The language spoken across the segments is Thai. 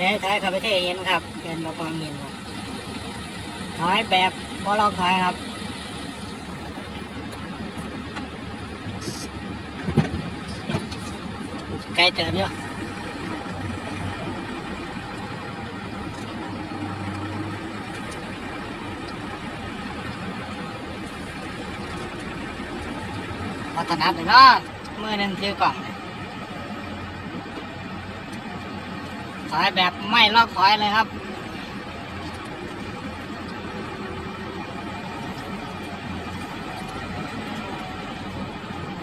แต่ถอยข้าไปเทเห็นครับเป็นบกองเห็นครับถอยแบบบอลอกถอยครับไกลเติมเยอะพัฒนาไปเนาะมือหนึ่งถือกล่อน ถอยแบบไม่ลอกถอยเลยครับ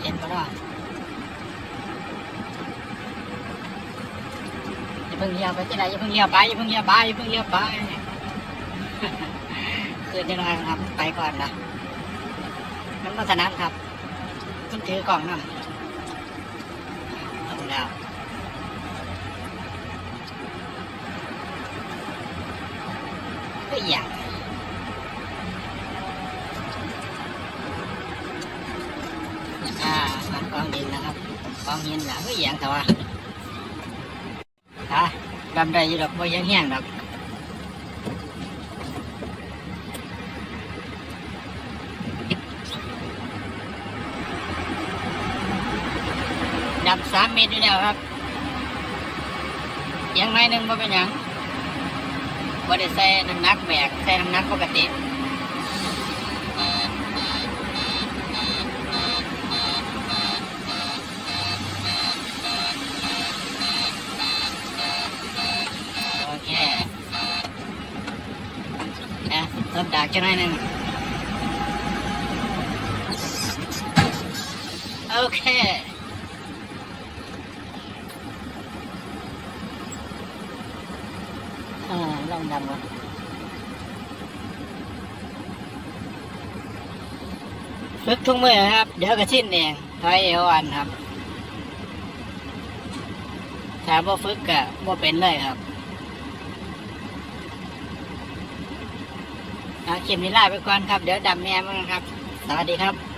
เห็นปะเนาะอย่าเพิ่งเลี้ยวไปที่ไหนอย่าเพิ่งเลี้ยวไปอย่าเพิ่งเลี้ยวไปอย่าเพิ่งเลี้ยวไปคือจะนอยครับ ไปก่อนนะมันมาถนัดครับต้องถือกล่องนำ ยู่ดอกบ่ยังแห้งดอกดำสามเมตรอยู่แล้วครับเอียังไงหนึ่งบ่เป็นหยัง บ่ได้ใส่น้ำหนักแบกใส่น้ำหนักปกติโอเคนะเพิ่มดากจะหน่อยหนึ่งโอเค องดำก่อนฝึกทุกมือครับ เดี๋ยวก็ชิ้นเองถอยเอวอันครับถ้าบ่ฝึกก็บ่เป็นเลยครับเอาเข็มนี้ลาไปก่อนครับ เดี๋ยวดำแม่มั้งครับ สวัสดีครับ